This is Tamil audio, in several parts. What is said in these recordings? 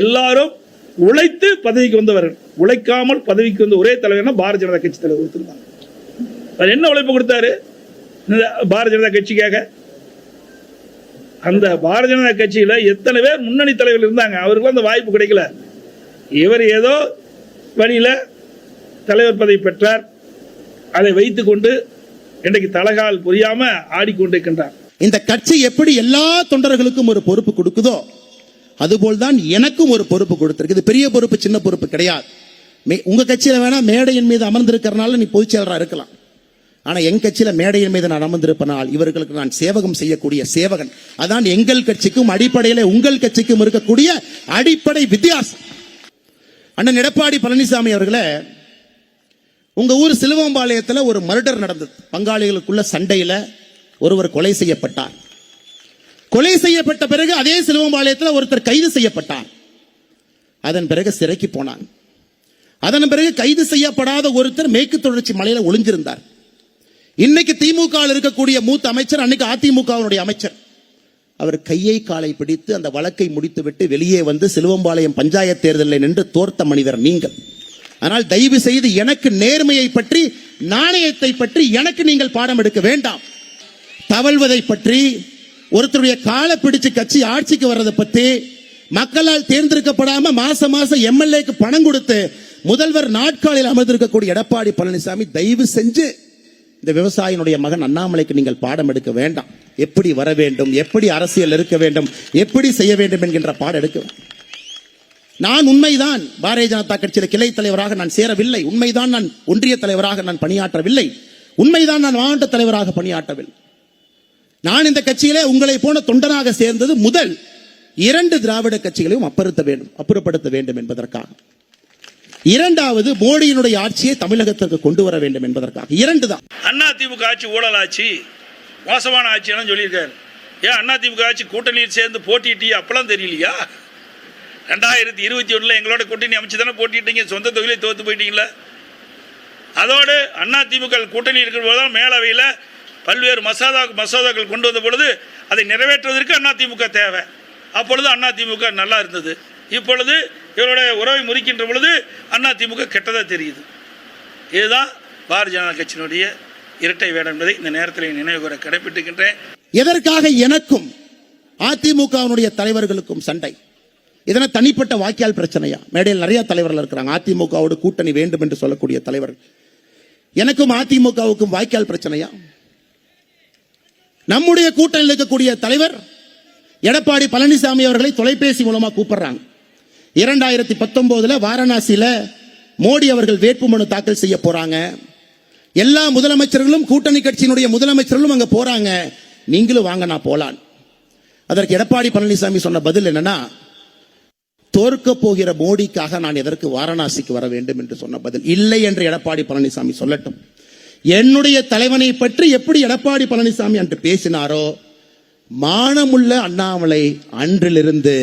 எல்லாரும் உழைத்து பதவிக்கு வந்தவர்கள் உழைக்காமல் பதவிக்கு வந்த ஒரே தலைவர்னா பாரதிய ஜனதா கட்சி தலைவர் ஒருத்தர் அவர் என்ன உழைப்பு கொடுத்தாரு? பாரதிய ஜனதா கட்சிக்காக. அந்த பாரதிய ஜனதா கட்சியில எத்தனை பேர் முன்னணி தலைவர்கள் இருந்தாங்க? அவருக்கு அந்த வாய்ப்பு கிடைக்கல. இவர் ஏதோ வழியில தலைவர் பதவி பெற்றார். அதை வைத்துக்கொண்டு இன்றைக்கு தலகால் புரியாம ஆடிக்கொண்டிருக்கின்றார். இந்த கட்சி எப்படி எல்லா தொண்டர்களுக்கும் ஒரு பொறுப்பு கொடுக்குதோ அதுபோல் தான் எனக்கும் ஒரு பொறுப்பு கொடுத்திருக்கு. இது பெரிய பொறுப்பு சின்ன பொறுப்பு கிடையாது. மே- உங்க கட்சியில வேணா மேடையின் மீது அமர்ந்திருக்கிறனால நீ பொதுச் செயலராக இருக்கலாம். ஆனா என் கட்சியில மேடையின் மீது நான் அமர்ந்திருப்பனால் இவர்களுக்கு நான் சேவகம் செய்யக்கூடிய சேவகன். அதான் எங்கள் கட்சிக்கும் அடிப்படையில உங்கள் கட்சிக்கும் இருக்கக்கூடிய அடிப்படை வித்தியாசம். அண்ணன் எடப்பாடி பழனிசாமி அவர்களே உங்க ஊர் சிலுவம்பாளையத்துல ஒரு மர்டர் நடந்தது. பங்காளிகளுக்குள்ள சண்டையில ஒருவர் கொலை செய்யப்பட்டார். கொலை செய்யப்பட்ட பிறகு அதே சிலுவம்பாளையத்தில் ஒருத்தர் கைது செய்யப்பட்டார். அதன் பிறகு சிறைக்கு போனான். அதன் பிறகு கைது செய்யப்படாத ஒருத்தர் மேற்கு தொடர்ச்சி மலையில ஒளிஞ்சிருந்தார். இன்னைக்கு திமுக இருக்கக்கூடிய மூத்த அமைச்சர் அன்னைக்கு அதிமுகவினுடைய அமைச்சர். அவர் கையை காலை பிடித்து அந்த வழக்கை முடித்துவிட்டு வெளியே வந்து சிலுவம்பாளையம் பஞ்சாயத்து தேர்தலில் நின்று தோர்த்த மனிதர் நீங்கள். ஆனால் தயவு செய்து எனக்கு நேர்மையை பற்றி நாணயத்தை பற்றி எனக்கு நீங்கள் பாடம் எடுக்க வேண்டாம். தவழ்வதை பற்றி ஒருத்தருடைய காலை பிடிச்சு கட்சி ஆட்சிக்கு வர்றதை பத்தி மக்களால் தேர்ந்தெடுக்கப்படாம மாசம் மாசம் எம்எல்ஏக்கு பணம் கொடுத்து முதல்வர் நாட்காலில் அமர்ந்திருக்கக்கூடிய எடப்பாடி பழனிசாமி தயவு செஞ்சு இந்த விவசாயினுடைய மகன் அண்ணாமலைக்கு நீங்கள் பாடம் எடுக்க வேண்டாம். எப்படி வர வேண்டும்? எப்படி அரசியல் இருக்க வேண்டும்? எப்படி செய்ய வேண்டும் என்கின்ற பாடம் எடுக்க நான் உண்மைதான். பாரதிய ஜனதா கட்சியில கிளை தலைவராக நான் சேரவில்லை. உண்மைதான். நான் ஒன்றிய தலைவராக நான் பணியாற்றவில்லை. உண்மைதான். நான் மாவட்ட தலைவராக பணியாற்றவில்லை. நான் இந்த கட்சியிலே உங்களை போன தொண்டனாக சேர்ந்தது முதல் இரண்டு திராவிட கட்சிகளையும் அப்புறத்த வேண்டும் அப்புறப்படுத்த வேண்டும் என்பதற்காக. இரண்டாவது மோடியினுடைய ஆட்சியை தமிழகத்திற்கு கொண்டு வர வேண்டும் என்பதற்காக. இரண்டு தான் அண்ணா திமுக ஆட்சி ஊழல் ஆட்சி மோசமான ஆட்சி எல்லாம் சொல்லியிருக்காரு. ஏன் அண்ணா திமுக ஆட்சி கூட்டணியில் சேர்ந்து போட்டியிட்டி அப்பெல்லாம் தெரியலையா? ரெண்டாயிரத்தி இருபத்தி ஒன்றில் எங்களோட கூட்டணி அமைச்சு தானே போட்டிட்டீங்க? சொந்த தொகுதியிலே தோத்து போயிட்டீங்களா. அதோடு அண்ணா திமுக கூட்டணி இருக்கிற போது தான் மேலவையில் பல்வேறு மசோதா மசோதாக்கள் கொண்டு வந்த பொழுது அதை நிறைவேற்றுவதற்கு அண்ணா திமுக தேவை. அப்பொழுது அண்ணா திமுக நல்லா இருந்தது. இப்பொழுது இவருடைய உறவை முறிக்கின்ற பொழுது அண்ணா திமுக கெட்டதாக தெரியுது. இதுதான் பாரதிய ஜனதா கட்சியினுடைய இரட்டை வேடம் என்பதை இந்த நேரத்தில் நினைவு கூற கடைபிடிக்கின்றேன் எதற்காக எனக்கும் அதிமுகவினுடைய தலைவர்களுக்கும் சண்டை? இதனை தனிப்பட்ட வாக்கியால் பிரச்சனையா? மேடையில் நிறைய தலைவர்கள் இருக்கிறாங்க. அதிமுகவோட கூட்டணி வேண்டும் என்று சொல்லக்கூடிய தலைவர்கள். எனக்கும் அதிமுகவுக்கும் வாய்க்கால் பிரச்சனையா? நம்முடைய கூட்டணியில் இருக்கக்கூடிய தலைவர் எடப்பாடி பழனிசாமி அவர்களை தொலைபேசி மூலமா கூப்பிடுறாங்க. இரண்டாயிரத்தி பத்தொன்பதுல வாரணாசியில மோடி அவர்கள் வேட்புமனு தாக்கல் செய்ய போறாங்க. எல்லா முதலமைச்சர்களும் கூட்டணி கட்சியினுடைய முதலமைச்சர்களும் அங்க போறாங்க. நீங்களும் வாங்க நான் போலான் அதற்கு எடப்பாடி பழனிசாமி சொன்ன பதில் என்னன்னா தோற்க போகிற மோடிக்காக நான் எதற்கு வாரணாசிக்கு வர வேண்டும்? என்று சொன்ன பதில் இல்லை என்று எடப்பாடி பழனிசாமி சொல்லட்டும். என்னுடைய தலைவனை பற்றி எப்படி எடப்பாடி பழனிசாமி அன்று பேசினாரோ மானமுள்ள அண்ணாமலை அன்றிலிருந்து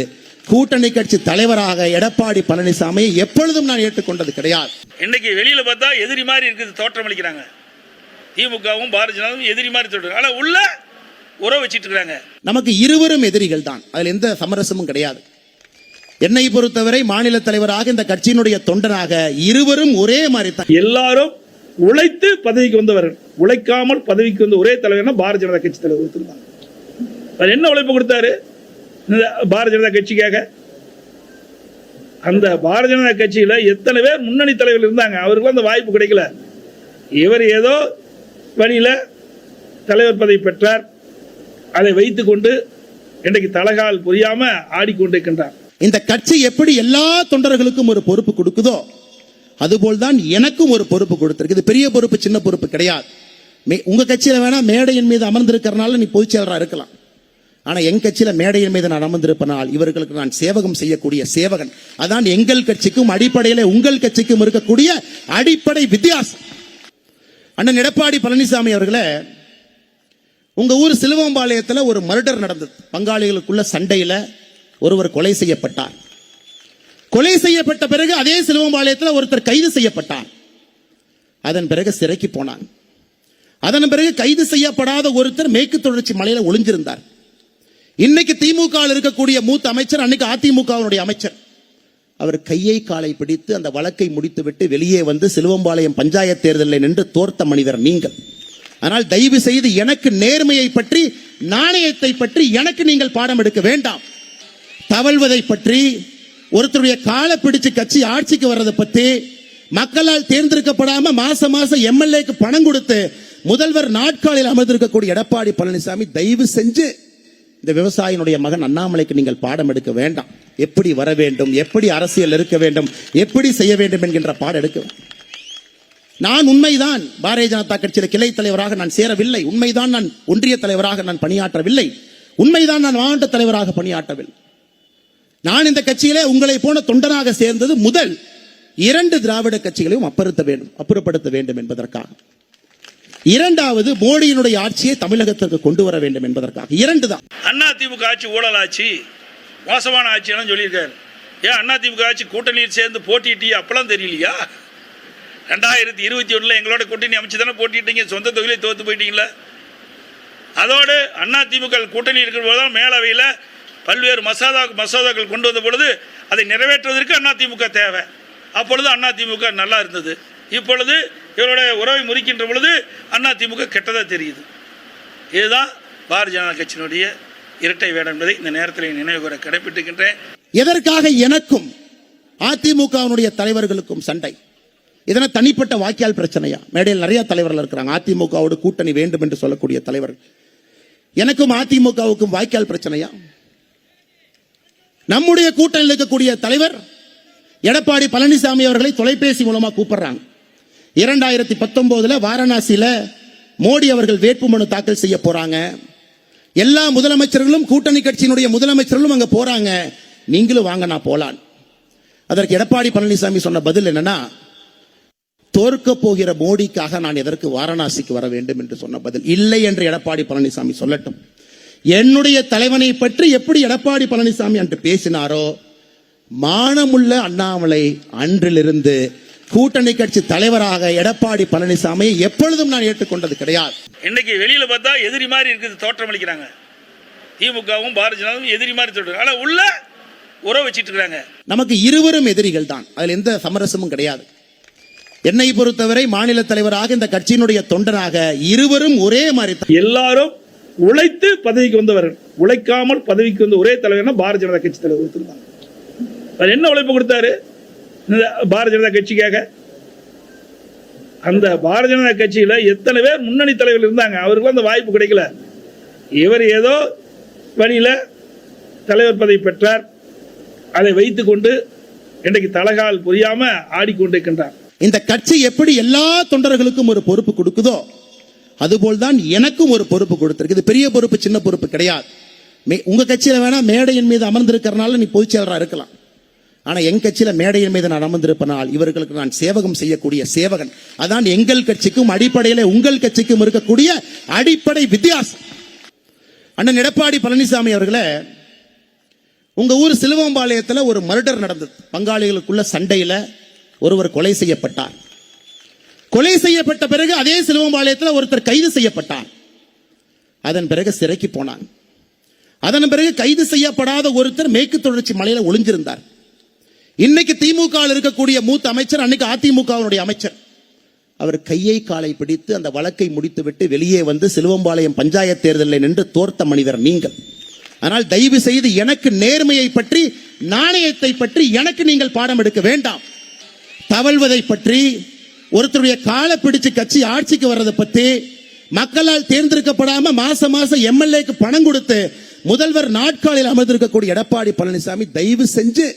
கூட்டணி கட்சி தலைவராக எடப்பாடி பழனிசாமியை எப்பொழுதும் நான் ஏற்றுக்கொண்டது கிடையாது. இன்னைக்கு வெளியில பார்த்தா எதிரி மாதிரி இருக்குது தோற்றம் அளிக்கிறாங்க. திமுகவும் பாரதிய ஜனதாவும் எதிரி மாதிரி தோற்றம் ஆனால் உள்ள உறவு வச்சிட்டு இருக்காங்க. நமக்கு இருவரும் எதிரிகள் தான். அதில் எந்த சமரசமும் கிடையாது. என்னை பொறுத்தவரை மாநில தலைவராக இந்த கட்சியினுடைய தொண்டனாக இருவரும் ஒரே மாதிரி தான். எல்லாரும் உழைத்து பதவிக்கு வந்தவர்கள். உழைக்காமல் பதவிக்கு வந்த ஒரே தலைவர்னா பாரதிய ஜனதா கட்சி தலைவர் ஒருத்தர் அவர் என்ன உழைப்பு கொடுத்தாரு? பாரதிய ஜனதா கட்சிக்காக. அந்த பாரதிய ஜனதா கட்சியில எத்தனை பேர் முன்னணி தலைவர்கள் இருந்தாங்க? அவருக்கு அந்த வாய்ப்பு கிடைக்கல. இவர் ஏதோ வழியில தலைவர் பதவி பெற்றார். அதை வைத்துக்கொண்டு இன்றைக்கு தலகால் புரியாம ஆடிக்கொண்டிருக்கின்றார். இந்த கட்சி எப்படி எல்லா தொண்டர்களுக்கும் ஒரு பொறுப்பு கொடுக்குதோ அதுபோல் தான் எனக்கும் ஒரு பொறுப்பு கொடுத்திருக்கு. இது பெரிய பொறுப்பு சின்ன பொறுப்பு கிடையாது. மே- உங்க கட்சியில வேணா மேடையின் மீது அமர்ந்திருக்கிறனால நீ பொதுச் செயலராக இருக்கலாம். ஆனா என் கட்சியில மேடையின் மீது நான் அமர்ந்திருப்பனால் இவர்களுக்கு நான் சேவகம் செய்யக்கூடிய சேவகன். அதான் எங்கள் கட்சிக்கும் அடிப்படையில உங்கள் கட்சிக்கும் இருக்கக்கூடிய அடிப்படை வித்தியாசம். அண்ணன் எடப்பாடி பழனிசாமி அவர்களே உங்க ஊர் சிலுவம்பாளையத்துல ஒரு மர்டர் நடந்தது. பங்காளிகளுக்குள்ள சண்டையில ஒருவர் கொலை செய்யப்பட்டார். கொலை செய்யப்பட்ட பிறகு அதே சிலுவம்பாளையத்தில் ஒருத்தர் கைது செய்யப்பட்டார். அதன் பிறகு சிறைக்கு போனான். அதன் பிறகு கைது செய்யப்படாத ஒருத்தர் மேற்கு தொடர்ச்சி மலையில ஒளிஞ்சிருந்தார். இன்னைக்கு திமுக இருக்கக்கூடிய மூத்த அமைச்சர் அன்னைக்கு அதிமுகவினுடைய அமைச்சர். அவர் கையை காலை பிடித்து அந்த வழக்கை முடித்துவிட்டு வெளியே வந்து சிலுவம்பாளையம் பஞ்சாயத்து தேர்தலில் நின்று தோர்த்த மனிதர் நீங்கள். ஆனால் தயவு செய்து எனக்கு நேர்மையை பற்றி நாணயத்தை பற்றி எனக்கு நீங்கள் பாடம் எடுக்க வேண்டாம். தவழ்வதை பற்றி ஒருத்தருடைய காலை பிடிச்சு கட்சி ஆட்சிக்கு வர்றதை பற்றி மக்களால் தேர்ந்தெடுக்கப்படாம மாசம் மாசம் எம்எல்ஏக்கு பணம் கொடுத்து முதல்வர் நாட்காலில் அமர்ந்திருக்கக்கூடிய எடப்பாடி பழனிசாமி தயவு செஞ்சு இந்த விவசாயினுடைய மகன் அண்ணாமலைக்கு நீங்கள் பாடம் எடுக்க வேண்டாம். எப்படி வர வேண்டும் எப்படி அரசியல் இருக்க வேண்டும் எப்படி செய்ய வேண்டும் என்கின்ற பாடம் எடுக்க நான் உண்மைதான் பாரதிய ஜனதா கட்சியில் கிளை தலைவராக நான் சேரவில்லை. உண்மைதான் நான் ஒன்றிய தலைவராக நான் பணியாற்றவில்லை. உண்மைதான் நான் மாவட்ட தலைவராக பணியாற்றவில்லை. நான் இந்த கட்சியிலே உங்களை போன தொண்டனாக சேர்ந்தது முதல் இரண்டு திராவிட கட்சிகளையும் அப்புறத்த வேண்டும் அப்புறப்படுத்த வேண்டும் என்பதற்காக. இரண்டாவது மோடியினுடைய ஆட்சியை தமிழகத்திற்கு கொண்டு வர வேண்டும் என்பதற்காக. இரண்டு தான் அண்ணா திமுக ஆட்சி ஊழல் ஆட்சி மோசமான ஆட்சியெல்லாம் சொல்லியிருக்காரு. ஏன் அண்ணா திமுக ஆட்சி கூட்டணியில் சேர்ந்து போட்டிட்டியே? அப்பெல்லாம் தெரியலையா? ரெண்டாயிரத்தி இருபத்தி ஒன்றில் எங்களோட கூட்டணி அமைச்சு தானே போட்டிட்டீங்க சொந்த தொகுதியிலே தோத்து போயிட்டீங்களா அதோடு அண்ணா திமுக கூட்டணி இருக்கிற போது தான் மேலவையில் பல்வேறு மசோதா மசோதாக்கள் கொண்டு வந்த பொழுது அதை நிறைவேற்றுவதற்கு அண்ணா திமுக தேவை. அப்பொழுது அண்ணா திமுக நல்லா இருந்தது. இப்பொழுது இவருடைய உறவை முறிக்கின்ற பொழுது அண்ணா திமுக கெட்டதாக தெரியுது. இதுதான் பாரதிய ஜனதா கட்சியினுடைய இரட்டை வேடம் என்பதை இந்த நேரத்தில் நினைவு கூற கடைபிடிக்கின்றேன். எதற்காக எனக்கும் அதிமுகவினுடைய தலைவர்களுக்கும் சண்டை? இதனை தனிப்பட்ட வாக்கியால் பிரச்சனையா? மேடையில் நிறைய தலைவர்கள் இருக்கிறாங்க. அதிமுகவோட கூட்டணி வேண்டும் என்று சொல்லக்கூடிய தலைவர்கள். எனக்கும் அதிமுகவுக்கும் வாய்க்கால் பிரச்சனையா? நம்முடைய கூட்டணியில் இருக்கக்கூடிய தலைவர் எடப்பாடி பழனிசாமி அவர்களை தொலைபேசி மூலமா கூப்பிடுறாங்க. இரண்டாயிரத்தி பத்தொன்பதுல வாரணாசியில மோடி அவர்கள் வேட்புமனு தாக்கல் செய்ய போறாங்க. எல்லா முதலமைச்சர்களும் கூட்டணி கட்சியினுடைய முதலமைச்சர்களும் அங்க போறாங்க. நீங்களும் வாங்க நான் போலான் அதற்கு எடப்பாடி பழனிசாமி சொன்ன பதில் என்னன்னா தோற்க போகிற மோடிக்காக நான் எதற்கு வாரணாசிக்கு வர வேண்டும்? என்று சொன்ன பதில். இல்லை என்று எடப்பாடி பழனிசாமி சொல்லட்டும். என்னுடைய தலைவனை பற்றி எப்படி எடப்பாடி பழனிசாமி அன்று பேசினாரோ மானமுள்ள அண்ணாமலை அன்றிலிருந்து கூட்டணி கட்சி தலைவராக எடப்பாடி பழனிசாமியை எப்பொழுதும் நான் ஏற்றுக்கொண்டது கிடையாது. இன்னைக்கு வெளியில பார்த்தா எதிரி மாதிரி இருக்குது தோற்றம் அளிக்கிறாங்க. திமுகவும் பாரதிய ஜனதாவும் எதிரி மாதிரி தோற்றம் ஆனா உள்ள உறவு வச்சிட்டு இருக்கிறாங்க. நமக்கு இருவரும் எதிரிகள் தான். அதில் எந்த சமரசமும் கிடையாது. என்னை பொறுத்தவரை மாநில தலைவராக இந்த கட்சியினுடைய தொண்டனாக இருவரும் ஒரே மாதிரி. எல்லாரும் உழைத்து பதவிக்கு வந்தவர்கள். உழைக்காமல் பதவிக்கு வந்த ஒரே தலைவர்னா பாரதிய ஜனதா கட்சி தலைவர் ஒருத்தர் அவர் என்ன உழைப்பு கொடுத்தாரு? பாரதிய ஜனதா கட்சிக்காக. அந்த பாரதிய ஜனதா கட்சியில எத்தனை பேர் முன்னணி தலைவர்கள் இருந்தாங்க? அவருக்கு அந்த வாய்ப்பு கிடைக்கல. இவர் ஏதோ வழியில தலைவர் பதவி பெற்றார். அதை வைத்துக்கொண்டு இன்றைக்கு தலகால் புரியாம ஆடிக்கொண்டிருக்கின்றார். இந்த கட்சி எப்படி எல்லா தொண்டர்களுக்கும் ஒரு பொறுப்பு கொடுக்குதோ அதுபோல் தான் எனக்கும் ஒரு பொறுப்பு கொடுத்திருக்கு. இது பெரிய பொறுப்பு சின்ன பொறுப்பு கிடையாது. மே- உங்க கட்சியில வேணா மேடையின் மீது அமர்ந்திருக்கிறனால நீ பொதுச் செயலராக இருக்கலாம். ஆனா என் கட்சியில மேடையின் மீது நான் அமர்ந்திருப்பனால் இவர்களுக்கு நான் சேவகம் செய்யக்கூடிய சேவகன். அதான் எங்கள் கட்சிக்கும் அடிப்படையில உங்கள் கட்சிக்கும் இருக்கக்கூடிய அடிப்படை வித்தியாசம். அண்ணன் எடப்பாடி பழனிசாமி அவர்களே உங்க ஊர் சிலுவம்பாளையத்துல ஒரு மர்டர் நடந்தது. பங்காளிகளுக்குள்ள சண்டையில ஒருவர் கொலை செய்யப்பட்டார். கொலை செய்யப்பட்ட பிறகு அதே சிலுவம்பாளையத்தில் ஒருத்தர் கைது செய்யப்பட்டார். அதன் பிறகு சிறைக்கு போனான். அதன் பிறகு கைது செய்யப்படாத ஒருத்தர் மேற்கு தொடர்ச்சி மலையில ஒளிஞ்சிருந்தார். இன்னைக்கு திமுக இருக்கக்கூடிய மூத்த அமைச்சர் அன்னைக்கு அதிமுகவினுடைய அமைச்சர். அவர் கையை காலை பிடித்து அந்த வழக்கை முடித்துவிட்டு வெளியே வந்து சிலுவம்பாளையம் பஞ்சாயத்து தேர்தலில் நின்று தோர்த்த மனிதர் நீங்கள். ஆனால் தயவு செய்து எனக்கு நேர்மையை பற்றி நாணயத்தை பற்றி எனக்கு நீங்கள் பாடம் எடுக்க வேண்டாம். தவழ்வதை பற்றி ஒருத்தருடைய காலை பிடிச்சு கட்சி ஆட்சிக்கு வர்றதை பற்றி மக்களால் தேர்ந்தெடுக்கப்படாம மாச மாசம் எம்எல்ஏக்கு பணம் கொடுத்து முதல்வர் நாட்காலில் அமர்ந்திருக்கக்கூடிய எடப்பாடி பழனிசாமி தயவு செஞ்சு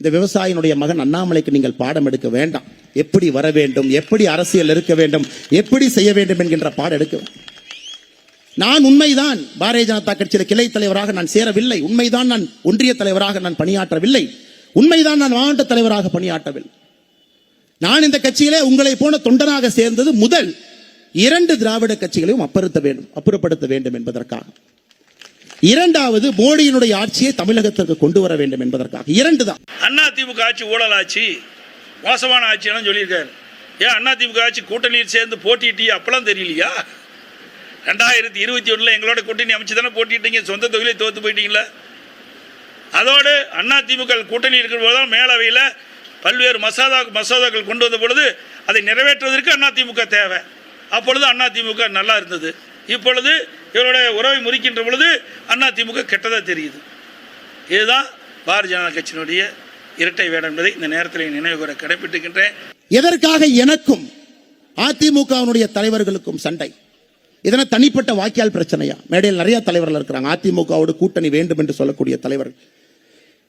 இந்த விவசாயினுடைய மகன் அண்ணாமலைக்கு நீங்கள் பாடம் எடுக்க வேண்டாம். எப்படி வர வேண்டும்? எப்படி அரசியல் இருக்க வேண்டும்? எப்படி செய்ய வேண்டும் என்கின்ற பாடம் எடுக்க நான் உண்மைதான். பாரதிய ஜனதா கட்சியில் கிளை தலைவராக நான் சேரவில்லை. உண்மைதான் நான் ஒன்றிய தலைவராக நான் பணியாற்றவில்லை. உண்மைதான் நான் மாவட்ட தலைவராக பணியாற்றவில்லை. நான் இந்த கட்சியிலே உங்களை போன தொண்டனாக சேர்ந்தது முதல் இரண்டு திராவிட கட்சிகளையும் அப்புறத்த வேண்டும் அப்புறப்படுத்த வேண்டும் என்பதற்காக. இரண்டாவது மோடியினுடைய ஆட்சியை தமிழகத்திற்கு கொண்டு வர வேண்டும் என்பதற்காக. இரண்டு தான் அண்ணா திமுக ஆட்சி ஊழல் ஆட்சி மோசமான ஆட்சியெல்லாம் சொல்லியிருக்காரு. ஏன் அண்ணா திமுக ஆட்சி கூட்டணியில் சேர்ந்து போட்டிட்டியே? அப்பெல்லாம் தெரியலையா? ரெண்டாயிரத்தி இருபத்தி ஒன்றில் எங்களோட கூட்டணி அமைச்சு தானே போட்டிட்டீங்க? சொந்த தொகுதியிலே தோத்து போயிட்டீங்களா அதோடு அதிமுக கூட்டணி இருக்கிற போது தான் மேலவையில் பல்வேறு மசோதா மசோதாக்கள் கொண்டு வந்த பொழுது அதை நிறைவேற்றுவதற்கு அதிமுக தேவை. அப்பொழுது அதிமுக நல்லா இருந்தது. இப்பொழுது இவருடைய உறவை முறிக்கின்ற பொழுது அதிமுக கெட்டதாக தெரியுது. இதுதான் பாரதிய ஜனதா கட்சியினுடைய இரட்டை வேடம் என்பதை இந்த நேரத்தில் நினைவு கூற கடைபிடிக்கின்றேன். எதற்காக எனக்கும் அதிமுகவினுடைய தலைவர்களுக்கும் சண்டை? இதனை தனிப்பட்ட வாக்கியால் பிரச்சனையா? மேடையில் நிறைய தலைவர்கள் இருக்கிறாங்க. அதிமுகவோட கூட்டணி வேண்டும் என்று சொல்லக்கூடிய தலைவர்கள்.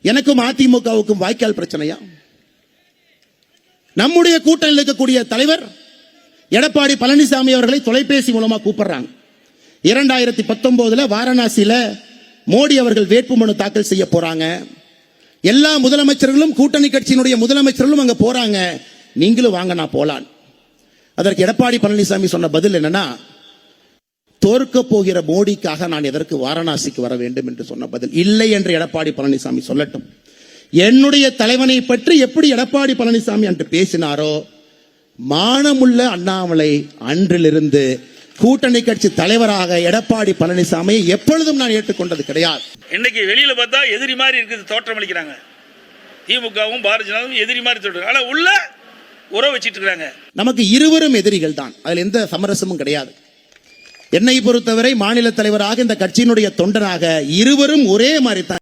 எனக்கும் அதிமுகவுக்கும் வாய்க்கால் பிரச்சனையா? நம்முடைய கூட்டணியில் இருக்கக்கூடிய தலைவர் எடப்பாடி பழனிசாமி அவர்களை தொலைபேசி மூலமா கூப்பிடுறாங்க. இரண்டாயிரத்தி பத்தொன்பதுல வாரணாசியில மோடி அவர்கள் வேட்புமனு தாக்கல் செய்ய போறாங்க. எல்லா முதலமைச்சர்களும் கூட்டணி கட்சியினுடைய முதலமைச்சர்களும் அங்க போறாங்க. நீங்களும் வாங்க நான் போலான் அதற்கு எடப்பாடி பழனிசாமி சொன்ன பதில் என்னன்னா தோற்க போகிற மோடிக்காக நான் எதற்கு வாரணாசிக்கு வர வேண்டும்? என்று சொன்ன பதில். இல்லை என்று எடப்பாடி பழனிசாமி சொல்லட்டும். என்னுடைய தலைவனை பற்றி எப்படி எடப்பாடி பழனிசாமி அன்று பேசினாரோ மானமுள்ள அண்ணாமலை அன்றிலிருந்து கூட்டணி கட்சி தலைவராக எடப்பாடி பழனிசாமியை எப்பொழுதும் நான் ஏற்றுக்கொண்டது கிடையாது. இன்னைக்கு வெளியில பார்த்தா எதிரி மாதிரி இருக்குது தோற்றம் அளிக்கிறாங்க. திமுகவும் பாரதிய ஜனதாவும் எதிரி மாதிரி தோற்றம் ஆனா உள்ள உறவு வச்சிட்டு இருக்காங்க. நமக்கு இருவரும் எதிரிகள் தான். அதில் எந்த சமரசமும் கிடையாது. என்னை பொறுத்தவரை மாநில தலைவராக இந்த கட்சியினுடைய தொண்டனாக இருவரும் ஒரே மாதிரி தான்